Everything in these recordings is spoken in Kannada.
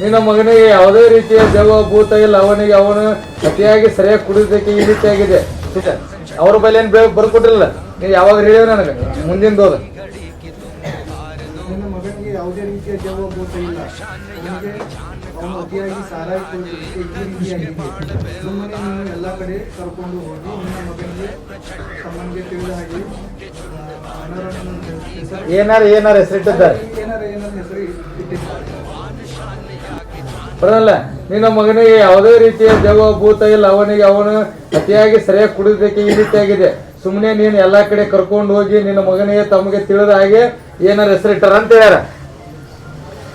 ನಿನ್ನ ಮಗನಿಗೆ ಯಾವುದೇ ರೀತಿಯ ದೆವ್ವ ಭೂತ ಇಲ್ಲ. ಅವನಿಗೆ ಅವನು ಅತಿಯಾಗಿ ಸರಿಯಾಗಿ ಕುಡಿಯೋದಕ್ಕೆ ಈ ರೀತಿ ಆಗಿದೆ. ಅವ್ರ ಏನ್ ಏನು ಬರ್ಕೊಟ್ರಿಲ್ಲ ನೀವು ಯಾವಾಗ ಹೇಳಿ ನನಗೆ? ಮುಂದಿನ ಹೋದ. ನಿನ್ನ ಮಗನಿಗೆ ಯಾವುದೇ ರೀತಿಯ ದೆವ್ವ ಭೂತ ಇಲ್ಲ. ಅವನಿಗೆ ಅವನು ಅತಿಯಾಗಿ ಸಾರಾಯಿ ಕುಡಿದಿದ್ದಕ್ಕೆ ಈ ರೀತಿಯಾಗಿದೆ ಸುಮ್ಮನೆ ನೀನು ಎಲ್ಲ ಕಡೆ ಕರ್ಕೊಂಡು ಹೋಗಿ ನಿನ್ನ ಮಗನಿಗೆ ತಮ್ಮನಿಗೆ ತಿಳಿದ ಹಾಗೆ ಆ, ಅನರನ್ನು ಹೆಸರು ಏನಾರ ಏನಾರ ಹೆಸರಿಟ್ಟಿದ್ದಾರೆ? ಏನಾರ ಏನಾರ ಹೆಸರು ಇಟ್ಟಿದ್ದಾರೆ. ಬರಲ್ಲ ನಿನ್ನ ಮಗನಿಗೆ ಯಾವುದೇ ರೀತಿಯ ದೆವ್ವ ಭೂತ ಇಲ್ಲ, ಅವನಿಗೆ ಅವನು ಅತಿಯಾಗಿ ಸರಿಯಾಗಿ ಕುಡಿದಕ್ಕೆ ಈ ರೀತಿಯಾಗಿದೆ ಸುಮ್ಮನೆ ನೀನು ಎಲ್ಲಾ ಕಡೆ ಕರ್ಕೊಂಡು ಹೋಗಿ ನಿನ್ನ ಮಗನಿಗೆ ತಮಗೆ ತಿಳಿದ ಹಾಗೆ ಏನಾರ ಹೆಸರಿಟ್ಟಾರ ಅಂತ ಹೇಳ್ಯಾರ.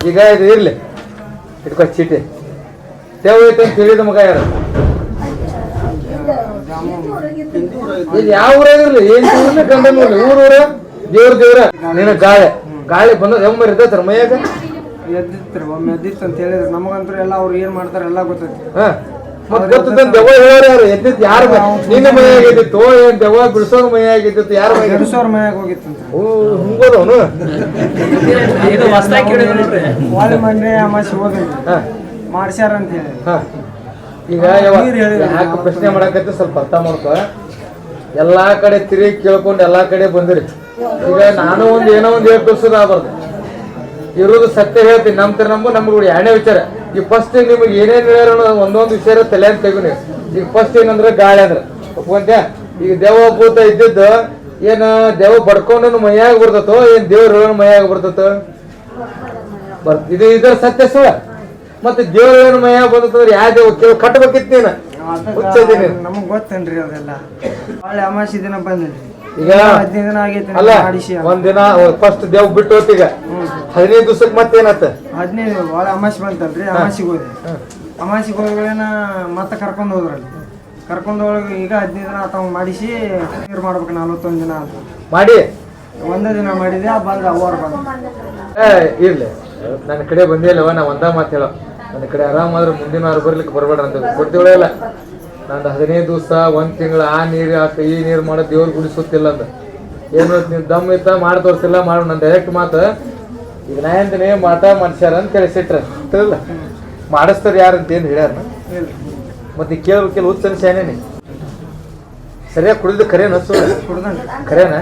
ಈಗ ಇದು ಇರ್ಲಿ. ಇಟ್ಕೊ ಚೀಟಿ. ದೆವ್ವ ಐತೆ ಅಂತ ಹೇಳಿದ ಮಗ ಯಾರು? ಇದು ಯಾವ ಊರಾಗಿರ್ಲಿ ಏನ್ ಊರ್ನ ಗಂಡನ ಊರ್ಲಿ ಊರ್, ಊರ? ದೇವ್ರ ದೇವ್ರ. ನಿನ್ನ ಗಾಳಿ. ಗಾಳಿ ಬಂದ ಇದ್ದ ಇರ್ತೈತ್ರ ಮೈಯಾಗ. ಎದ್ದಿತ್ರಿ ಒಮ್ಮೆ ಎದ್ದಿತ್ತು ಅಂತ ಹೇಳಿದ್ರು. ನಮಗಂತೂ ಎಲ್ಲ ಅವ್ರು ಏನು ಮಾಡ್ತಾರೆ ಎಲ್ಲ ಗೊತ್ತೈತಿ. ಹ. ಮತ್ ಗೊತ್ತದ ದೆವ್ವ ಹೇಳೋರು ಯಾರು? ಎದ್ದಿತ್ತು ಯಾರ ನಿನ್ನ ಮೈಯಾಗ ಇದ್ದಿತ್ತು ಏನ್ ದೆವ್ವ ಬಿಡಿಸೋರ್ ಮೈಯಾಗ ಇದ್ದಿತ್ತು ಯಾರ ಮೈಯಾಗ ಗೆಡಿಸೋರ್ ಮನ್ಯಾಗ ಹೋಗಿತ್ತಂತ ಓ ಹಿಂಗೋದವನು ಇದು ಹೊಸ್ದಾಗಿ ಕೇಳಿದ್ರು ನೋಡ್ರಿ ವಾಲಿ ಮಂಡ್ರೆ ಅಮಾಸಿ ಹೋದ್ರಿ ಹ. ಮಾಡ್ಸ್ಯಾರ ಅಂತ ಹೇಳಿ. ಹ. ಈಗ ಯಾಕೆ ಪ್ರಶ್ನೆ ಮಾಡಕತ್ತಿ ಸ್ವಲ್ಪ ಅರ್ಥ ಮಾಡ್ಕೊ. ಎಲ್ಲಾ ಕಡೆ ತಿರುಗಿ ಕೇಳ್ಕೊಂಡು ಎಲ್ಲಾ ಕಡೆ ಬಂದಿರಿ. ಈಗ ನಾನು ಒಂದ್ ಏನೋ ಒಂದ್ ಹೇಳಿ ತೋರ್ಸೋದು ಆಗ್ಬಾರ್ದು. ಇರೋದು ಸತ್ಯ ಹೇಳ್ತೀನಿ. ನಮ್ ತರ ನಂಬು ನಮ್ಗೆ ಎರಡನೇ ವಿಚಾರ. ಈಗ ಫಸ್ಟ್ ನಿಮ್ಗೆ ಏನೇನು ಹೇಳ್ಯಾರ ಒಂದೊಂದು ವಿಚಾರ ತಲೆ ಅಂತ ತೆಗು ನೀವು. ಈಗ ಫಸ್ಟ್ ಏನಂದ್ರೆ ಗಾಳಿ ಅಂದ್ರೆ. ಒಪ್ಕೊಂತ ಈಗ ದೇವ ಭೂತ ಇದ್ದಿದ್ದು ಏನ ದೇವ ಬಡ್ಕೊಂಡು ಮೈಯಾಗ ಬರ್ತತೋ? ಏನ್ ದೇವ್ರ ಮೈಯಾಗ ಬರ್ತತೋ? ಬರ್ ಇದು ಇದರ ಸತ್ಯ ಸುಳ ಮತ್ತೆ ದೇವ್ರ ಮೈಯಾಗ ಬಂದ್ರೆ ಯಾವ ದೇವ ಕೇಳ ಕಟ್ಬೇಕಿತ್ತು ನೀನು? ನಮಗೆ ಗೊತ್ತೇನ್ರಿ ಅದೆಲ್ಲ. ಒಳ್ಳೆ ಅಮಾಸಿ ದಿನ ಬಂದಿಲ್ರಿ ಈಗ ಹದಿನೈದು ದಿನ ಆಗೈತಿ ಅಲ್ಲ ಮಾಡಿಸಿ ಒಂದ್ ದಿನ ಫಸ್ಟ್ ದೇವ್ ಬಿಟ್ಟು ಹೋತ್ ಈಗ ಹದಿನೈದು ದಿವಸಕ್ಕೆ ಮತ್ತೇನತ್ತ ಹದಿನೈದು ಭಾಳ ಅಮಾಸಿ ಬಂತಲ್ರಿ ಅಮಾಸಿಗೆ ಹೋದೆ. ಅಮಾಸಿಗೆ ಹೋದ್ಗಳೇನ ಮತ್ತೆ ಕರ್ಕೊಂಡು ಹೋದ್ರಲ್ಲಿ. ಕರ್ಕೊಂಡು ಹೋಗಿ ಈಗ ಹದಿನೈದು ದಿನ ಆತ ಮಾಡಿಸಿ ನೀರು ಮಾಡ್ಬೇಕು ನಲ್ವತ್ತೊಂದು ದಿನ ಅಂತ. ಮಾಡಿ. ಒಂದೇ ದಿನ ಮಾಡಿದೆ ಬಂದ ಅವ್ರು ಬಂದ. ಏ, ಇರ್ಲಿ. ನನ್ನ ಕಡೆ ಬಂದಿಲ್ಲವ ನಾ ಒಂದ ಮಾತು ಹೇಳೋ. ನನ್ನ ಕಡೆ ಆರಾಮಾದ್ರೆ ಮುಂದಿನ ಅವ್ರು ಬರ್ಲಿಕ್ಕೆ ಬರಬೇಡ ಅಂತ ಕೊಡ್ತೀವಲ್ಲ ಇಲ್ಲ. ನಂದು ಹದಿನೈದು ದಿವಸ ಒಂದು ತಿಂಗಳು ಆ ನೀರು ಹಾಕ ಈ ನೀರು ಮಾಡೋ ದೇವ್ರು ಗುಡಿಸುತ್ತಿಲ್ಲ ಅಂತ ಏನು ನೀವು ದಮ್ ಇತ್ತ ಮಾಡಿ ತೋರಿಸಿಲ್ಲ ಮಾಡು ನನ್ನ ಡೈರೆಕ್ಟ್ ಮಾತು. ಈಗ ನಾ ಅಂತೀನಿ ಮಾಟ ಮನುಷ್ಯರ ಅಂತ ತಿಳಿಸಿಟ್ರ ತಿಳಿಲ್ಲ ಮಾಡಿಸ್ತಾರೆ ಯಾರು ಅಂತ ಏನು ಹೇಳ್ಯಾರ ಮತ್ತೆ ಕೇಳ್ಬೇಕಿಲ್ಲ ಹುಚ್ಚನ ಶಾನೇನಿ ಸರಿಯಾಗಿ ಕುಡಿದು ಕರೇನ ಸುಳ್ಳ? ಕರೇನ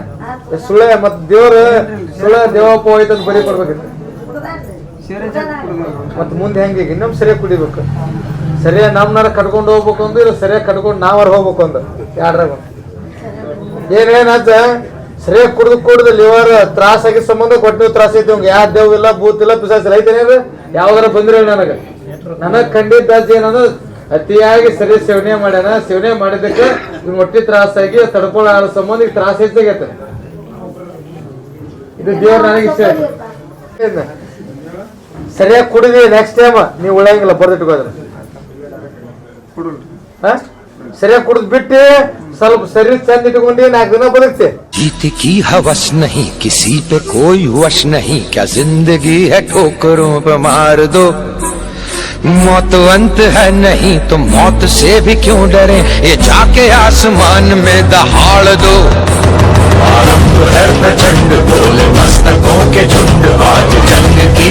ಸುಳ್ಳ ಮತ್ತೆ ದೇವ್ರ ಸುಳ್ಳ ದೇವಪ್ಪ ಹೋಯ್ತು ಅಂತ ಬರೀ ಕೊಡ್ಬೇಕಿತ್ತು. ಸೇರೆ ಜಾತಿ ಕುಡ್ದನ್ರಿ. ಮತ್ ಮುಂದೆ ಹೆಂಗೆ ಈಗ ಇನ್ನೊಮ್ಮೆ ಸರಿಯಾಗಿ ಕುಡಿಬೇಕು. ಸರಿಯಾಗಿ ನಮ್ನಾರ ಕಟ್ಕೊಂಡು ಹೋಗ್ಬೇಕು ಅಂದ್ರೆ ಇಲ್ಲ ಸರಿಯಾಗಿ ಕಟ್ಕೊಂಡು ನಾವಾರ ಹೋಗ್ಬೇಕು ಅಂದ್ರೆ. ಯಾಡ್ರಾಗ ಏನೇನಂತ ಸರಿಯಾಗಿ ಕುಡ್ದು ಕುಡ್ದು ಲಿವರ್ ತ್ರಾಸ ಆಗಿದ ಸಂಬಂಧ ಕೊಟ್ಟು ತ್ರಾಸ ಐತಿ ಅವ್ಗೆ ಯಾವ ದೇವ್ ಇಲ್ಲ, ಭೂತ್ ಇಲ್ಲ ಪಿಸಾಸ ಇಲ್ಲ. ಐತೇನೆ ಅದು ಯಾವ್ದಾರ ಬಂದ್ರೆ ನನಗ. ನನಗ್ ಖಂಡಿತ ಏನಂದ್ರೆ ಅತಿಯಾಗಿ ಸರಿ ಸೇವನೆ ಮಾಡ್ಯಾನ. ಸೇವನೆ ಮಾಡಿದಕ್ಕೆ ಹೊಟ್ಟಿ ತ್ರಾಸಾಗಿ ತಡ್ಕೊಳ್ಳೋ ಸಂಬಂಧ ಈಗ ತ್ರಾಸ ಹೆಚ್ಚಾಗೈತೆ ಇದು ದೇವ್ರ ನನಗೆ ಇಷ್ಟ ಆಯ್ತು. ಸರಿಯಾಗಿ ಕುಡಿದಿ ನೆಕ್ಸ್ಟ್ ಟೈಮ್ ನೀವು ಉಳಂಗಿಲ್ಲ ಬರ್ದಿಟ್ಕೋದ್ರೆ. ಸರಿಯಾಗಿ ಕುಡಿದ್ ಬಿಟ್ಟು ಸ್ವಲ್ಪ ಸರಿ ಚಂದ ಇಟ್ಕೊಂಡು ನಾಲ್ಕು ದಿನ ಬದುಕ್ತಿ जीत की हवस नहीं किसी पे कोई वश नहीं क्या जिंदगी है ठोकरों पे मार दो मौत अंत है नहीं तो मौत से भी क्यों डरे ये जाके आसमान में दहाड़ दो आरंभ है प्रचंड बोले मस्तकों के झुंड आज जंग की